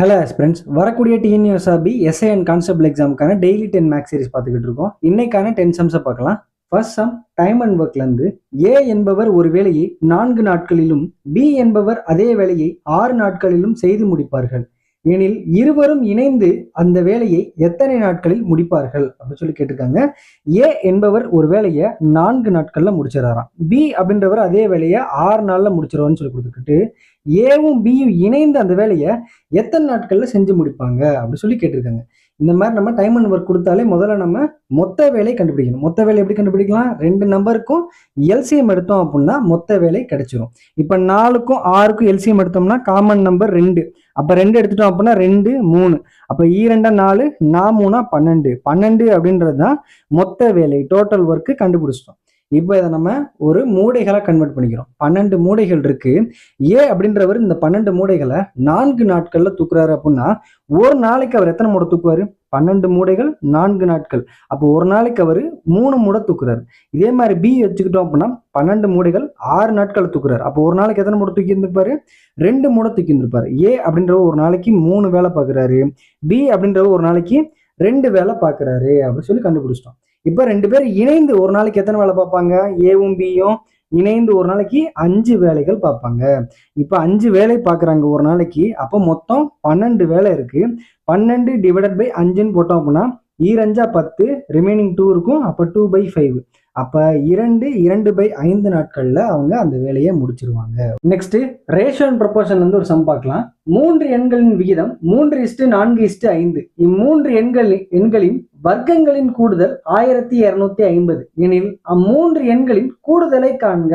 Hello friends வரக்கூடிய TNUSRB SI and concept எக்ஸாமுக்கான daily ten maths series பார்த்துக்கிட்டு இருக்கோம். இன்னைக்கான டென் சம்ஸை பார்க்கலாம். ஃபர்ஸ்ட் சம் டைம் அண்ட் ஒர்க்லேருந்து ஏ என்பவர் ஒரு வேலையை நான்கு நாட்களிலும் பி என்பவர் அதே வேலையை ஆறு நாட்களிலும் செய்து முடிப்பார்கள். எனில் இருவரும் இணைந்து அந்த வேலையை எத்தனை நாட்களில் முடிப்பார்கள்? அப்படின்னு சொல்லி கேட்டிருக்காங்க. ஏ என்பவர் ஒரு வேலையை நான்கு நாட்களில் முடிச்சிடறாராம். பி அப்படின்றவர் அதே வேலையை ஆறு நாளில் முடிச்சிருவான்னு சொல்லி கொடுத்துக்கிட்டு ஏவும் பியும் இணைந்து அந்த வேலையை எத்தனை நாட்களில் செஞ்சு முடிப்பாங்க? அப்படி சொல்லி கேட்டிருக்காங்க. இந்த மாதிரி நம்ம டைம் அண்ட் ஒர்க் கொடுத்தாலே முதல்ல நம்ம மொத்த வேலை கண்டுபிடிக்கணும். மொத்த வேலை எப்படி கண்டுபிடிக்கலாம்? ரெண்டு நம்பருக்கும் எல்சிஎம் எடுத்தோம் அப்படின்னா மொத்த வேலை கிடைச்சிரும். இப்போ நாலுக்கும் ஆறுக்கும் எல்சிஎம் எடுத்தோம்னா காமன் நம்பர் ரெண்டு. அப்போ ரெண்டு எடுத்துட்டோம் அப்படின்னா ரெண்டு மூணு. அப்போ ஈரெண்டா e நாலு நா மூணா பன்னெண்டு. பன்னெண்டு அப்படின்றது தான் மொத்த வேலை டோட்டல் ஒர்க்கு கண்டுபிடிச்சிட்டோம். இப்போ இதை நம்ம ஒரு மூடைகளாக கன்வெர்ட் பண்ணிக்கிறோம். பன்னெண்டு மூடைகள் இருக்கு. ஏ அப்படின்றவர் இந்த பன்னெண்டு மூடைகளை நான்கு நாட்களில் தூக்குறாரு அப்படின்னா ஒரு நாளைக்கு அவர் எத்தனை மூடை தூக்குவாரு? பன்னெண்டு மூடைகள் நான்கு நாட்கள். அப்போ ஒரு நாளைக்கு அவர் மூணு மூடை தூக்குறாரு. இதே மாதிரி பி வச்சுக்கிட்டோம் அப்படின்னா பன்னெண்டு மூடைகள் ஆறு நாட்கள் தூக்குறாரு. அப்போ ஒரு நாளைக்கு எத்தனை மூடை தூக்கி இருந்திருப்பாரு ரெண்டு மூடை தூக்கி இருந்திருப்பாரு ஏ அப்படின்றவர் ஒரு நாளைக்கு மூணு வேலை பார்க்குறாரு. பி அப்படின்றவர் ஒரு நாளைக்கு ரெண்டு வேலை பார்க்குறாரு அப்படின்னு சொல்லி கண்டுபிடிச்சிட்டோம். இப்போ ரெண்டு பேரும் இணைந்து ஒரு நாளைக்கு எத்தனை வேலை பார்ப்பாங்க? ஏவும் பியும் இணைந்து ஒரு நாளைக்கு அஞ்சு வேலைகள் பார்ப்பாங்க. இப்போ அஞ்சு வேலை பார்க்குறாங்க ஒரு நாளைக்கு. அப்போ மொத்தம் பன்னெண்டு வேலை இருக்கு. பன்னெண்டு டிவைடட் பை அஞ்சுன்னு போட்டோம் அப்படின்னா ஈரஞ்சா பத்து ரிமைனிங் டூ இருக்கும். அப்போ டூ பை ஃபைவ் அப்போ இரண்டு இரண்டு பை ஐந்து நாட்களில் அவங்க அந்த வேலையை முடிச்சிருவாங்க. நெக்ஸ்ட் ரேஷன் ப்ரொபோஷன் வந்து ஒரு சம் பார்க்கலாம். மூன்று எண்களின் விகிதம் மூன்று இஸ்டு நான்கு இஸ்டு ஐந்து. இம்மூன்று எண்கள் எண்களின் வர்க்கங்களின் கூடுதல் ஆயிரத்தி இருநூத்தி ஐம்பது. எனில் அம்மூன்று எண்களின் கூடுதலை காண்க.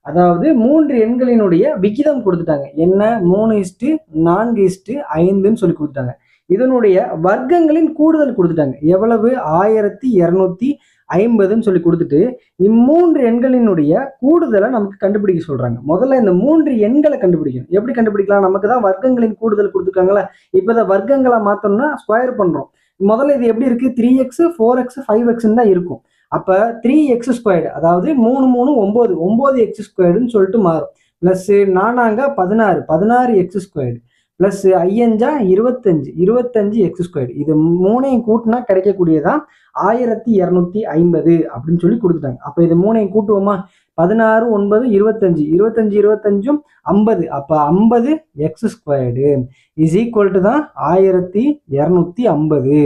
அதாவது மூன்று எண்களினுடைய விகிதம் கொடுத்துட்டாங்க. என்ன? மூணு இஸ்டு நான்கு இஸ்டு ஐந்துன்னு சொல்லி கொடுத்துட்டாங்க. இதனுடைய வர்க்கங்களின் கூடுதல் கொடுத்துட்டாங்க. எவ்வளவு? ஆயிரத்தி இருநூத்தி ஐம்பதுன்னு சொல்லி கொடுத்துட்டு இம்மூன்று எண்களினுடைய கூடுதலை நமக்கு கண்டுபிடிக்க சொல்றாங்க. முதல்ல இந்த மூன்று எண்களை கண்டுபிடிக்கணும். எப்படி கண்டுபிடிக்கலாம்? நமக்கு தான் வர்க்கங்களின் கூடுதல் கொடுத்துருக்காங்களா இப்போ இதை வர்க்கங்களை மாற்றணும்னா ஸ்கொயர் பண்றோம். முதல்ல இது எப்படி இருக்குது three x four x five எக்ஸ்ன்னு தான் இருக்கும். அப்போ த்ரீ எக்ஸ் ஸ்கொயர்டு அதாவது மூணு மூணு ஒம்பது ஒம்பது எக்ஸ் ஸ்கொயர்டுன்னு சொல்லிட்டு மாறும். ப்ளஸ் நானாங்க பதினாறு. பதினாறு எக்ஸ் ஸ்கொயர்டு ப்ளஸ் ஐயஞ்சா இருபத்தஞ்சு. இருபத்தஞ்சு எக்ஸ் ஸ்கொயர்டு இது மூணையும் கூட்டினா கிடைக்கக்கூடியதான் ஆயிரத்தி இரநூத்தி ஐம்பது அப்படின்னு சொல்லி கொடுத்துட்டாங்க. அப்போ இது மூணையும் கூட்டுவோமா? பதினாறு ஒன்பது இருபத்தஞ்சு. இருபத்தஞ்சு இருபத்தஞ்சும் ஐம்பது. அப்போ ஐம்பது x squared is equal to தான் ஆயிரத்தி இரநூத்தி ஐம்பது.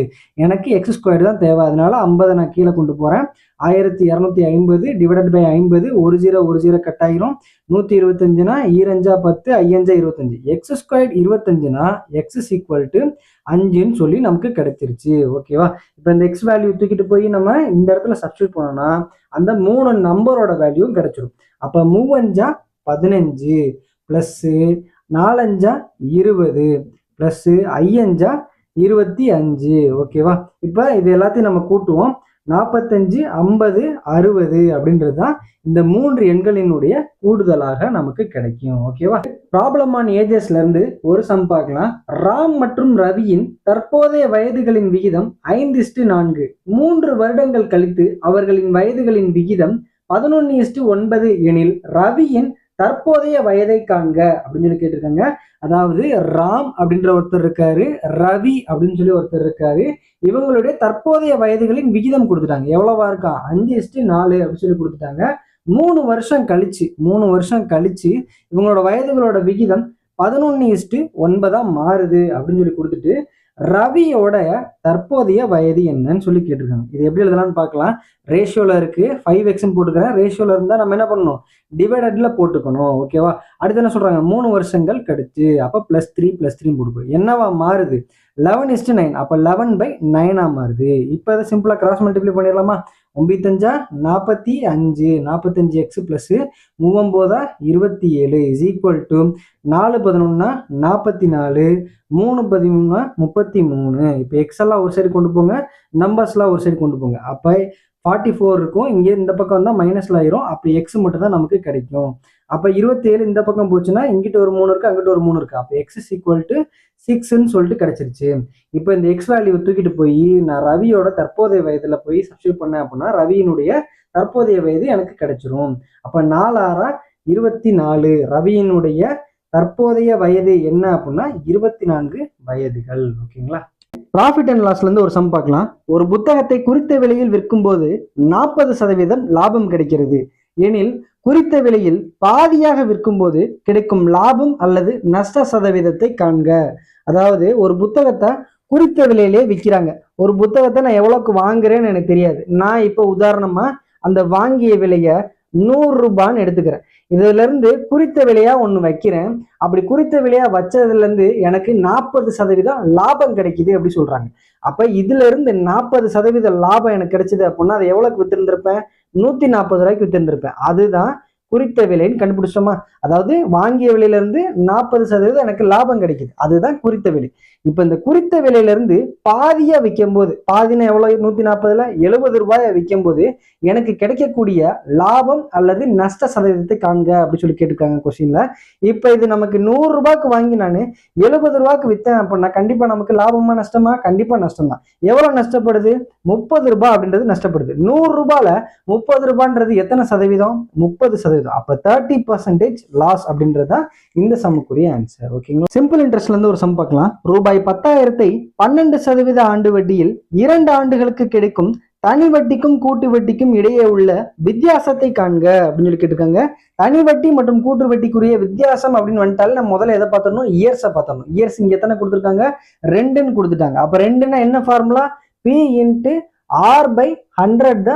எனக்கு எக்ஸ் ஸ்கொயர்டு தான் தேவை. அதனால ஐம்பதை நான் கீழே கொண்டு போகிறேன் ஆயிரத்தி இரநூத்தி ஐம்பது டிவைடட் பை ஐம்பது. ஒரு ஜீரோ ஒரு ஜீரோ கட் ஆகிரும் நூற்றி இருபத்தஞ்சுனா ஈரஞ்சா பத்து ஐயஞ்சா இருபத்தஞ்சு. எக்ஸ் ஸ்கொயர்டு இருபத்தஞ்சுனா எக்ஸ் இஸ் ஈக்குவல் டு அஞ்சுன்னு சொல்லி நமக்கு கிடைச்சிருச்சு. ஓகேவா இப்போ இந்த எக்ஸ் வேல்யூ தூக்கிட்டு போய் நம்ம இந்த இடத்துல சப்ஸ்டியூட் பண்ணோம்னா அந்த மூணு நம்பரோட வேல்யூவும் கிடைச்சிரும். அப்போ மூவஞ்சா பதினஞ்சு ப்ளஸ்ஸு நாலஞ்சா இருபது ப்ளஸ்ஸு ஐயஞ்சா இருபத்தி அஞ்சு. ஓகேவா இப்போ இது எல்லாத்தையும் நம்ம கூட்டுவோம். நாற்பத்தஞ்சு ஐம்பது அறுபது அப்படின்றது தான் இந்த மூன்று எண்களினுடைய கூடுதலாக நமக்கு கிடைக்கும். ஓகேவா ப்ராப்ளமான ஏஜஸ்ல இருந்து ஒரு சம் பார்க்கலாம். ராம் மற்றும் ரவியின் தற்போதைய வயதுகளின் விகிதம் ஐந்து இஸ்டு நான்கு. மூன்று வருடங்கள் கழித்து அவர்களின் வயதுகளின் விகிதம் பதினொன்னு இஸ்டு ஒன்பது எனில் ரவியின் தற்போதைய வயதை காண்க அப்படின்னு சொல்லி கேட்டிருக்காங்க. அதாவது ராம் அப்படின்ற ஒருத்தர் இருக்காரு ரவி அப்படின்னு சொல்லி ஒருத்தர் இருக்காரு. இவங்களுடைய தற்போதைய வயதுகளின் விகிதம் கொடுத்துட்டாங்க. எவ்வளவா இருக்கா? அஞ்சு இஸ்டு நாலு அப்படின்னு சொல்லி கொடுத்துட்டாங்க. மூணு வருஷம் கழிச்சு மூணு வருஷம் கழிச்சு இவங்களோட வயதுகளோட விகிதம் பதினொன்னு இஸ்டு ஒன்பதா மாறுது அப்படின்னு சொல்லி கொடுத்துட்டு ரவியோட தற்போதைய வயது என்னன்னு சொல்லி கேட்டிருக்காங்க. இது எப்படி எழுதலாம்னு பார்க்கலாம். ரேஷியோவில் இருக்குது ஃபைவ் எக்ஸ்ன்னு போட்டுக்கிறேன். ரேஷியோவில் இருந்தால் நம்ம என்ன பண்ணணும்? டிவைடட்ல போட்டுக்கணும். ஓகேவா அடுத்து என்ன சொல்கிறாங்க மூணு வருஷங்கள் கழிச்சு. அப்போ ப்ளஸ் த்ரீ ப்ளஸ் த்ரீ போட்டுக்கோ. என்னவா மாறுது? லெவன் இஸ்ட்டு நைன் அப்போ லெவன் பை நைனாக மாறுது. இப்போ அதை சிம்பிளாக கிராஸ் மல்டிப்ளை பண்ணிடலாமா? ஒம்பத்தஞ்சா? நாற்பத்தி அஞ்சு. நாற்பத்தஞ்சு எக்ஸ் ப்ளஸ்ஸு மூவம்போதா? இருபத்தி ஏழு. இஸ் ஈக்குவல் டு நாலு பதினொன்னா? நாற்பத்தி நாலு. மூணு பதிமூணா முப்பத்தி மூணு. இப்போ எக்ஸ் எல்லாம் ஒரு சைடு கொண்டு போங்க. நம்பர்ஸ்லாம் ஒரு சைடு கொண்டு போங்க. அப்போ ஃபார்ட்டி ஃபோர் இருக்கும். இங்கே இந்த பக்கம் வந்தால் மைனஸில் ஆயிரும். அப்போ எக்ஸ் மட்டும் தான் நமக்கு கிடைக்கும். அப்போ இருபத்தேழு இந்த பக்கம் போச்சுன்னா இங்கிட்ட ஒரு மூணு இருக்குது அங்கிட்ட ஒரு மூணு இருக்குது அப்போ எக்ஸ் இஸ் ஈக்குவல் டு சிக்ஸ்ன்னு சொல்லிட்டு கிடச்சிருச்சு. இப்போ இந்த எக்ஸ் வேல்யூ தூக்கிட்டு போய் நான் ரவியோட தற்போதைய வயதில் போய் சப்ஸ்டியூட் பண்ணேன் அப்படின்னா ரவியினுடைய தற்போதைய வயது எனக்கு கிடைச்சிரும். அப்போ நாலாறா இருபத்தி நாலு ரவியினுடைய தற்போதைய வயது என்ன அப்படின்னா இருபத்தி நான்கு வயதுகள். ஓகேங்களா? ப்ராஃபிட் அண்ட் லாஸ்லேருந்து ஒரு சம் பார்க்கலாம். ஒரு புத்தகத்தை குறித்த விலையில் விற்கும்போது நாற்பது சதவீதம் லாபம் கிடைக்கிறது. எனில் குறித்த விலையில் பாதியாக விற்கும்போது கிடைக்கும் லாபம் அல்லது நஷ்ட சதவீதத்தை காண்க. அதாவது ஒரு புத்தகத்தை குறித்த விலையிலே விற்கிறாங்க. ஒரு புத்தகத்தை நான் எவ்வளோக்கு வாங்குறேன்னு எனக்கு தெரியாது. நான் இப்போ உதாரணமாக அந்த வாங்கிய விலையை நூறு ரூபான்னு எடுத்துக்கிறேன். இதுல இருந்து குறித்த விலையா ஒன்று வைக்கிறேன். அப்படி குறித்த விலையா வச்சதுல இருந்து எனக்கு நாற்பது சதவீதம் லாபம் கிடைக்குது அப்படி சொல்றாங்க. அப்ப இதுல இருந்து நாற்பது சதவீத லாபம் எனக்கு கிடைச்சது அப்படின்னா அதை எவ்வளவுக்கு வித்திருந்திருப்பேன்? நூத்தி நாற்பது ரூபாய்க்கு வித்திருந்திருப்பேன். அதுதான் குறித்த விலைன்னு கண்டுபிடிச்சோமா? அதாவது வாங்கிய விலையிலேருந்து நாற்பது சதவீதம் எனக்கு லாபம் கிடைக்குது. அதுதான் குறித்த விலை. இப்போ இந்த குறித்த விலையிலேருந்து பாதியாக பாதியா பாதினா எவ்வளோ? நூற்றி நாற்பதுல எழுபது ரூபாயை விற்கும் போது எனக்கு கிடைக்கக்கூடிய லாபம் அல்லது நஷ்ட சதவீதத்தை காண்க அப்படின்னு சொல்லி கேட்டிருக்காங்க கொஸ்டின்ல இப்போ இது நமக்கு நூறு ரூபாய்க்கு வாங்கி நான் எழுபது ரூபாய்க்கு விற்றேன் அப்படின்னா கண்டிப்பாக நமக்கு லாபமா நஷ்டமா? கண்டிப்பாக நஷ்டம் தான். எவ்வளோ நஷ்டப்படுது? முப்பது ரூபாய் அப்படின்றது நஷ்டப்படுது. நூறு ரூபாயில் முப்பது ரூபான்றது எத்தனை சதவீதம்? முப்பது சதவீதம். அப்ப தேர்ட்டி பர்சன்டேஜ் லாஸ் அப்படின்றது தான் இந்த சம்முக்குரிய ஆன்சர் ஓகேங்களா சிம்பிள் இன்ட்ரெஸ்ட்லேருந்து ஒரு சம் பார்க்கலாம். ரூபாய் பத்தாயிரத்தை பன்னெண்டு சதவீத ஆண்டு வட்டியில் இரண்டு ஆண்டுகளுக்கு கிடைக்கும் தனி வட்டிக்கும் கூட்டு வட்டிக்கும் இடையே உள்ள வித்தியாசத்தை காண்க அப்படின்னு சொல்லி கேட்டிருக்காங்க. தனி வட்டி மற்றும் கூட்டு வட்டிக்குரிய வித்தியாசம் அப்படின்னு வந்துட்டாலே நம்ம முதல்ல எதை பார்த்தோம்னா இயர்ஸை பார்த்தோம் இயர்ஸ் இங்கே எத்தனை கொடுத்துருக்காங்க? ரெண்டுன்னு கொடுத்துட்டாங்க. அப்ப ரெண்டுன்னா என்ன formula P into R by hundred the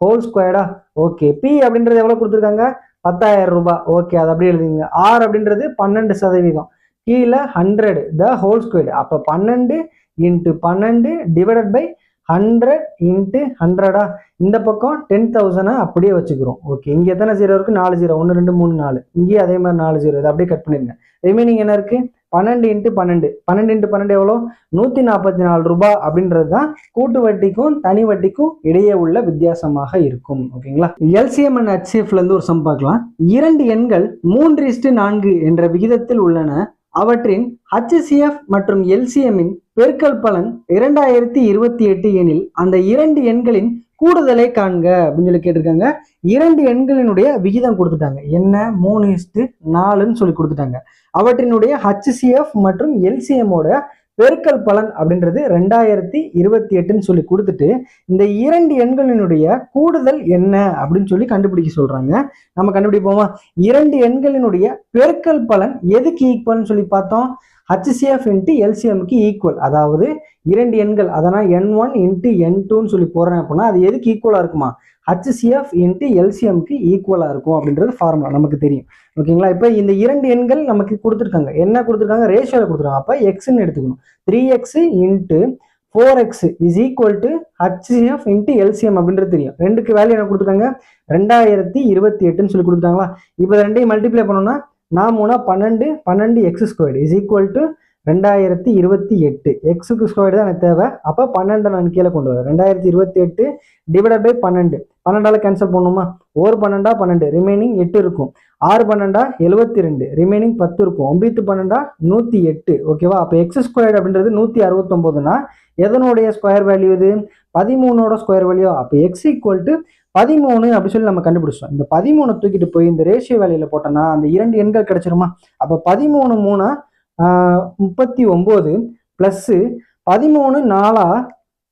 whole ஸ்கொயர்டா okay P அப்படின்றது எவ்வளவு கொடுத்துருக்காங்க? பத்தாயிரம் ரூபாய் ஓகே அது அப்படியே எழுதிங்க ஆர் அப்படின்றது பன்னெண்டு சதவீதம். கீழே ஹண்ட்ரட் த ஹோல் ஸ்கொயர் அப்போ பன்னெண்டு இன்ட்டு பன்னெண்டு டிவைடட் பை ஹண்ட்ரட் இன்ட்டு ஹண்ட்ரடா இந்த பக்கம் டென் தௌசண்டை அப்படியே வச்சுக்கிறோம். ஓகே இங்கே எத்தனை ஜீரோ இருக்குது நாலு ஜீரோ ஒன்று ரெண்டு மூணு நாலு. இங்கேயும் அதே மாதிரி நாலு ஜீரோ இதை அப்படியே கட் பண்ணிடுங்க. ரிமைனிங் என்ன இருக்குது பன்னெண்டு இன்ட்டு பன்னெண்டு. பன்னெண்டு இன்ட்டு பன்னெண்டு எவ்வளோ? நூற்றி நாற்பத்தி நாலு ரூபாய் அப்படின்றது தான் கூட்டு வட்டிக்கும் தனி வட்டிக்கும் இடையே உள்ள வித்தியாசமாக இருக்கும். ஓகேங்களா? எல்சிஎம் அண்ட் ஹெச்சிஎஃப்லேருந்து ஒரு சம் பார்க்கலாம். இரண்டு எண்கள் மூன்று இஸ்டு நான்கு என்ற விகிதத்தில் உள்ளன. அவற்றின் ஹச்சிசிஎஃப் மற்றும் எல்சிஎம்மின் பெருக்கல் பலன் இரண்டாயிரத்தி இருபத்தி எட்டு எனில் அந்த இரண்டு எண்களின் கூடுதலை காண்க அப்படின்னு சொல்லி கேட்டிருக்காங்க. இரண்டு எண்களினுடைய விகிதம் கொடுத்துட்டாங்க. என்ன? மூணு இஸ்டு நாலுன்னு சொல்லி கொடுத்துட்டாங்க. அவற்றினுடைய ஹச்சிசிஎஃப் மற்றும் எல்சிஎம்மோட பெருக்கல் பலன் அப்படின்றது ரெண்டாயிரத்தி இருபத்தி எட்டுன்னு சொல்லி கொடுத்துட்டு இந்த இரண்டு எண்களினுடைய கூடுதல் என்ன அப்படின்னு சொல்லி கண்டுபிடிக்க சொல்றாங்க. நம்ம கண்டுபிடிப்போமா? இரண்டு எண்களினுடைய பெருக்கல் பலன் எதுக்கு ஈக்குவல்னு சொல்லி பார்த்தோம்? ஹச்சிசிஎஃப் இன்ட்டு எல்சிஎம்க்கு ஈக்குவல் அதாவது இரண்டு எண்கள். அதனால் என் ஒன் இன்ட்டு என் டூன்னு சொல்லி போடுறேன் அப்படின்னா அது எதுக்கு ஈக்குவலாக இருக்குமா? ஹச்சிசிஎஃப் இன்ட்டு எல்சிஎம்க்கு ஈக்குவலாக இருக்கும் அப்படின்றது ஃபார்முலா நமக்கு தெரியும். ஓகேங்களா இப்போ இந்த இரண்டு எண்கள் நமக்கு கொடுத்துருக்காங்க. என்ன கொடுத்துருக்காங்க? ரேஷியோவில் கொடுத்துருக்காங்க. அப்போ எக்ஸ்ன்னு எடுத்துக்கணும். Three X into four X is equal to HCF into LCM அப்படின்றது தெரியும். ரெண்டுக்கு வேல்யூ என்ன கொடுத்துருக்காங்க? ரெண்டாயிரத்தி இருபத்தி எட்டுன்னு சொல்லி கொடுத்துருக்காங்களா இப்போ ரெண்டையும் மல்டிப்ளை பண்ணோம்னா நான் மூணா பன்னெண்டு பன்னெண்டு X squared is equal to ரெண்டாயிரத்தி இருபத்தி எட்டு. எக்ஸுக்கு ஸ்கொயர் தான் எனக்கு தேவை? அப்போ பன்னெண்டை நான் கீழே கொண்டு வரேன். ரெண்டாயிரத்தி இருபத்தி எட்டு டிவைடட் பை பன்னெண்டு. பன்னெண்டால் கேன்சல் பண்ணுமா? ஒரு பன்னெண்டா பன்னெண்டு ரிமைனிங் எட்டு இருக்கும். ஆறு பன்னெண்டா எழுபத்தி ரெண்டு ரிமைனிங் பத்து இருக்கும். ஒம்பத்து பன்னெண்டா நூற்றி எட்டு ஓகேவா அப்போ எக்ஸ் ஸ்கொயர்டு அப்படின்றது நூற்றி அறுபத்தொம்போதுனா எதனுடைய ஸ்கொயர் வேல்யூ இது? பதிமூணோட ஸ்கொயர் வேல்யூ அப்போ எக்ஸ் ஈக்குவல் டு பதிமூணு அப்படி சொல்லி நம்ம கண்டுபிடிச்சோம் இந்த பதிமூணு தூக்கிட்டு போய் இந்த ரேஷியோ வேலையில போட்டோம்னா அந்த இரண்டு எண்கள் கிடைச்சிருமா? அப்போ பதிமூணு மூணா முப்பத்தி ஒம்பது ப்ளஸ்ஸு பதிமூணு நாலா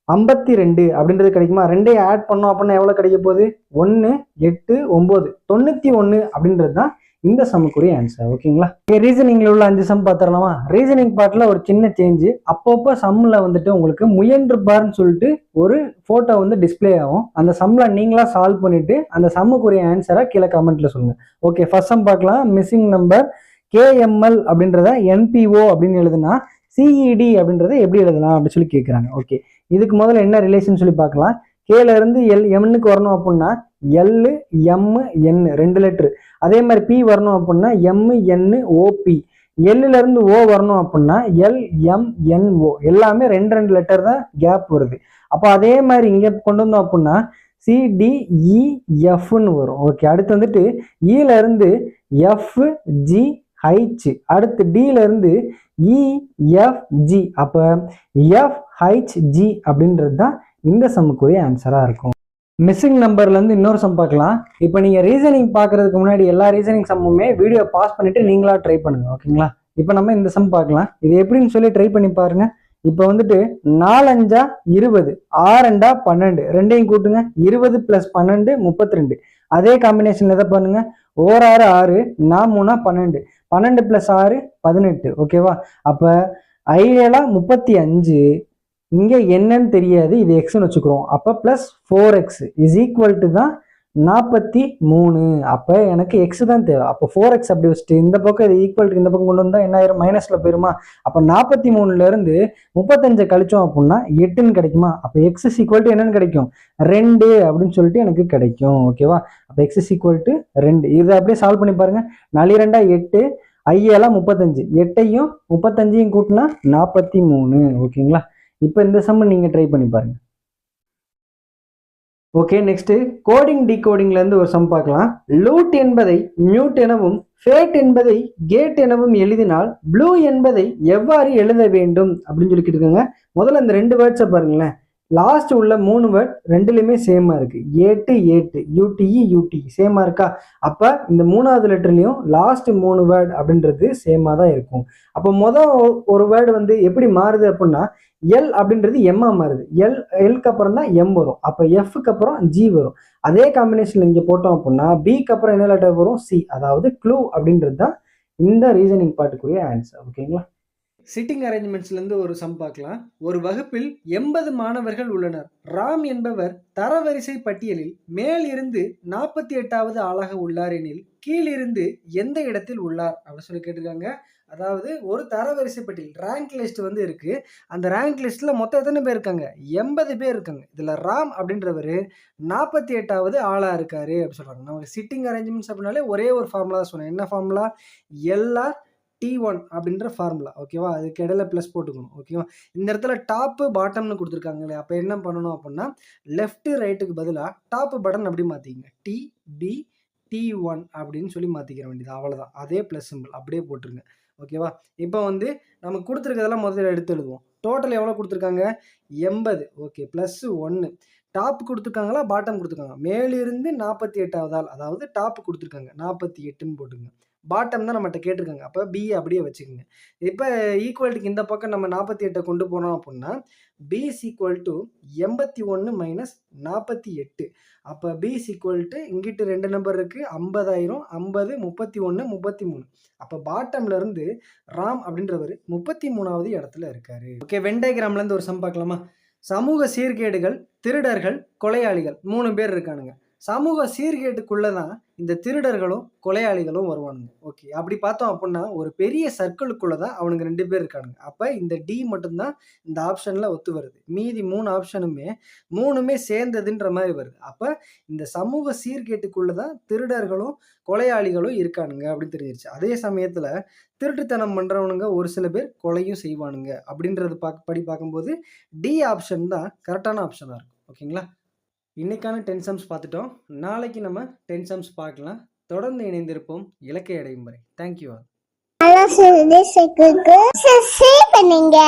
ஐம்பத்தி ரெண்டு அப்படின்றது கிடைக்குமா? ரெண்டே ஆட் பண்ணோம் அப்படின்னா எவ்வளோ கிடைக்க போகுது? ஒன்று எட்டு ஒம்பது. தொண்ணூற்றி ஒன்று அப்படின்றது தான் இந்த சம்முக்குரிய ஆன்சர் ஓகேங்களா ரீசனிங்ல உள்ள அஞ்சு சம் பார்த்துடலாமா ரீசனிங் பார்ட்ல ஒரு சின்ன சேஞ்சு அப்பப்போ சம்மில் வந்துட்டு உங்களுக்கு முயன்று பார்ன்னு சொல்லிட்டு ஒரு ஃபோட்டோ வந்து டிஸ்பிளே ஆகும். அந்த சம்மில் நீங்களா சால்வ் பண்ணிட்டு அந்த சம்முக்குரிய ஆன்சரை கீழே கமெண்ட்ல சொல்லுங்க. ஓகே ஃபர்ஸ்ட் சம் பார்க்கலாம். மிஸ்ஸிங் நம்பர் கேஎம்எல் அப்படின்றத என்பிஓ அப்படின்னு எழுதுனா சிஇடி அப்படின்றத எப்படி எழுதலாம் அப்படின்னு சொல்லி கேட்குறாங்க ஓகே இதுக்கு முதல்ல என்ன ரிலேஷன் சொல்லி பார்க்கலாம். கேல இருந்து எல் எம்னுக்கு வரணும் அப்படின்னா எல் எம் என் ரெண்டு லெட்ரு அதே மாதிரி பி வரணும் அப்படின்னா எம் என் ஓபி எல்லிருந்து ஓ வரணும் அப்படின்னா எல் எம் என் ஓ எல்லாமே ரெண்டு ரெண்டு லெட்டர் தான் கேப் வருது. அப்போ அதே மாதிரி இங்கே கொண்டு வந்தோம் அப்படின்னா சிடிஇஎஃப்னு e, வரும். ஓகே அடுத்து வந்துட்டு e ஈல இருந்து எஃப் ஜி ஹைச் அடுத்து டிலருந்து இஎஃப்ஜி e, அப்போ எஃப் ஹைச் ஜி அப்படின்றது தான் இந்த சமுக்குரிய ஆன்சராக இருக்கும். மிஸ்ஸிங் நம்பர்லேருந்து இன்னொரு சம் பார்க்கலாம். இப்போ நீங்கள் ரீசனிங் பார்க்கறதுக்கு முன்னாடி எல்லா ரீசனிங் சம்முமே வீடியோ பாஸ் பண்ணிவிட்டு நீங்களாக ட்ரை பண்ணுங்கள் ஓகேங்களா இப்போ நம்ம இந்த சம் பார்க்கலாம். இது எப்படின்னு சொல்லி ட்ரை பண்ணி பாருங்கள் இப்போ வந்துட்டு நாலஞ்சா இருபது ஆறண்டா பன்னெண்டு ரெண்டையும் கூட்டுங்க. இருபது ப்ளஸ் பன்னெண்டு முப்பத்தி ரெண்டு அதே காம்பினேஷன் எதை பண்ணுங்க. ஓர் ஆறு ஆறு நான் மூணா பன்னெண்டு. பன்னெண்டு ப்ளஸ் ஆறு பதினெட்டு ஓகேவா அப்போ ஐடியலாக முப்பத்தி அஞ்சு இங்கே என்னன்னு தெரியாது இது எக்ஸ்னு வச்சுக்கிறோம். அப்போ plus four X is equal to தான் நாற்பத்தி மூணு. அப்போ எனக்கு எக்ஸ் தான் தேவை. அப்போ ஃபோர் எக்ஸ் அப்படி வச்சுட்டு இந்த பக்கம் இது ஈக்குவல் இந்த பக்கம் கொண்டு வந்தால் என்ன ஆயிரும்? மைனஸில் போயிருமா? அப்போ நாற்பத்தி மூணுலேருந்து முப்பத்தஞ்சை கழிச்சோம் அப்படின்னா எட்டுன்னு கிடைக்குமா? அப்போ எக்ஸ் இஸ் ஈக்குவல் டு என்னன்னு கிடைக்கும்? ரெண்டு அப்படின்னு சொல்லிட்டு எனக்கு கிடைக்கும். ஓகேவா அப்போ எக்ஸ் இஸ் ஈக்குவல் டு ரெண்டு. இதை அப்படியே சால்வ் பண்ணி பாருங்கள் நாலு ரெண்டா எட்டு ஐயெல்லாம் முப்பத்தஞ்சு. எட்டையும் முப்பத்தஞ்சையும் கூட்டினா நாற்பத்தி மூணு. ஓகேங்களா இப்போ இந்த சம்ம நீங்கள் ட்ரை பண்ணி பாருங்க. ஓகே நெக்ஸ்ட்டு கோடிங் டிகோடிங்ல இருந்து ஒரு சம் பார்க்கலாம். லூட் என்பதை மியூட் எனவும் ஃபேட் என்பதை கேட் எனவும் எழுதினால் ப்ளூ என்பதை எவ்வாறு எழுத வேண்டும் அப்படின்னு சொல்லிக்கிட்டு இருக்காங்க. முதல்ல இந்த ரெண்டு வேர்ட்ஸை பாருங்களேன். லாஸ்ட் உள்ள மூணு வேர்ட் ரெண்டுலையுமே சேமா இருக்கு. ஏட்டு ஏட்டு யூடிஇ யூடி சேமா இருக்கா? அப்போ இந்த மூணாவது லெட்டர்லேயும் லாஸ்ட் மூணு வேர்ட் அப்படின்றது சேமா தான் இருக்கும். அப்போ மொதல் ஒரு வேர்டு வந்து எப்படி மாறுது அப்படின்னா எல் அப்படின்றது எம்மா மாறுது. எல் எல்க்கு அப்புறம் தான் எம் வரும். அப்போ எஃப்க்கு அப்புறம் ஜி வரும். அதே காம்பினேஷன் இங்கே போட்டோம் அப்படின்னா பிக்கு அப்புறம் என்ன லெட்டர் வரும்? சி அதாவது க்ளூ அப்படின்றது தான் இந்த ரீசனிங் பாட்டுக்குரிய ஆன்சர் ஓகேங்களா சிட்டிங் அரேஞ்ச்மெண்ட்ஸ்லேருந்து ஒரு சம் பார்க்கலாம். ஒரு வகுப்பில் எண்பது மாணவர்கள் உள்ளனர். ராம் என்பவர் தரவரிசை பட்டியலில் மேல் இருந்து நாற்பத்தி எட்டாவது ஆளாக உள்ளார் எனில் கீழிருந்து எந்த இடத்தில் உள்ளார்? அப்படின்னு சொல்லி கேட்டிருக்காங்க. அதாவது ஒரு தரவரிசை பட்டியல் ரேங்க் லிஸ்ட் வந்து இருக்கு. அந்த ரேங்க் லிஸ்ட்ல மொத்தம் எத்தனை பேர் இருக்காங்க? எண்பது பேர் இருக்காங்க. இதுல ராம் அப்படின்றவர் நாற்பத்தி எட்டாவது ஆளா இருக்காரு அப்படின்னு சொல்றாங்க. நமக்கு சிட்டிங் அரேஞ்ச்மெண்ட்ஸ் அப்படின்னாலே ஒரே ஒரு ஃபார்முலா தான் சொன்னேன். என்ன ஃபார்முலா எல்ஆர் டி ஒன் அப்படின்ற ஃபார்முலா ஓகேவா அதுக்கு இடையில ப்ளஸ் போட்டுக்கணும். ஓகேவா இந்த இடத்துல டாப்பு பாட்டம்னு கொடுத்துருக்காங்களே அப்போ என்ன பண்ணணும் அப்படின்னா லெஃப்ட் ரைட்டுக்கு பதிலாக டாப்பு பட்டன் அப்படி மாற்றிக்கங்க டி பி டி ஒன் அப்படின்னு சொல்லி மாற்றிக்கிற வேண்டியது. அவ்வளோதான் அதே ப்ளஸ் சிம்பிள் அப்படியே போட்டுருங்க. ஓகேவா? இப்போ வந்து நமக்கு கொடுத்துருக்கதெல்லாம் முதல்ல எடுத்து எழுதுவோம். டோட்டல் எவ்வளோ கொடுத்துருக்காங்க? எண்பது. ஓகே ப்ளஸ்ஸு ஒன்று டாப் கொடுத்துருக்காங்களா? பாட்டம் கொடுத்துருக்காங்க. மேலிருந்து நாற்பத்தி எட்டாவது ஆள் அதாவது டாப் கொடுத்துருக்காங்க. நாற்பத்தி எட்டுன்னு போட்டுருங்க பாட்டம் தான் நம்மகிட்ட கேட்டிருக்காங்க. அப்போ பி அப்படியே வச்சுக்கோங்க. இப்போ ஈக்குவல்ட்டுக்கு இந்த பக்கம் நம்ம நாற்பத்தி எட்டை கொண்டு போனோம் அப்படின்னா பி இஸ் ஈக்குவல் டு எண்பத்தி ஒன்று மைனஸ் நாற்பத்தி எட்டு. அப்போ பி இஸ் ஈக்குவல் டு இங்கிட்டு ரெண்டு நம்பர் இருக்குது ஐம்பதாயிரம் ஐம்பது முப்பத்தி ஒன்று முப்பத்தி மூணு. அப்போ பாட்டம்லேருந்து ராம் அப்படின்றவர் முப்பத்தி மூணாவது இடத்துல இருக்கார். ஓகே வெண்டைகிராம்லேருந்து ஒரு சம் பார்க்கலாமா? சமூக சீர்கேடுகள் திருடர்கள் கொலையாளிகள் மூணு பேர் இருக்கானுங்க. சமூக சீர்கேட்டுக்குள்ளே தான் இந்த திருடர்களும் கொலையாளிகளும் வருவானுங்க. ஓகே அப்படி பார்த்தோம் அப்படின்னா ஒரு பெரிய சர்க்கிளுக்குள்ளே தான் அவனுங்க ரெண்டு பேர் இருக்கானுங்க. அப்போ இந்த டி மட்டும்தான் இந்த ஆப்ஷனில் ஒத்து வருது. மீதி மூணு ஆப்ஷனுமே மூணுமே சேர்ந்ததுன்ற மாதிரி வருது. அப்போ இந்த சமூக சீர்கேட்டுக்குள்ளே தான் திருடர்களும் கொலையாளிகளும் இருக்கானுங்க அப்படின்னு தெரிஞ்சிருச்சு. அதே சமயத்தில் திருட்டுத்தனம் பண்ணுறவனுங்க ஒரு சில பேர் கொலையும் செய்வானுங்க அப்படின்றது பார்க்க படி பார்க்கும்போது டி ஆப்ஷன் தான் கரெக்டான ஆப்ஷனாக இருக்கும். ஓகேங்களா இன்னைக்கான டென் சம்ஸ் பார்த்துட்டோம். நாளைக்கு நம்ம டென் சம்ஸ் பார்க்கலாம். தொடர்ந்து இணைந்திருப்போம். இலக்கை அடையும் வரை. தேங்க்யூ நல்லா பண்ணுங்க.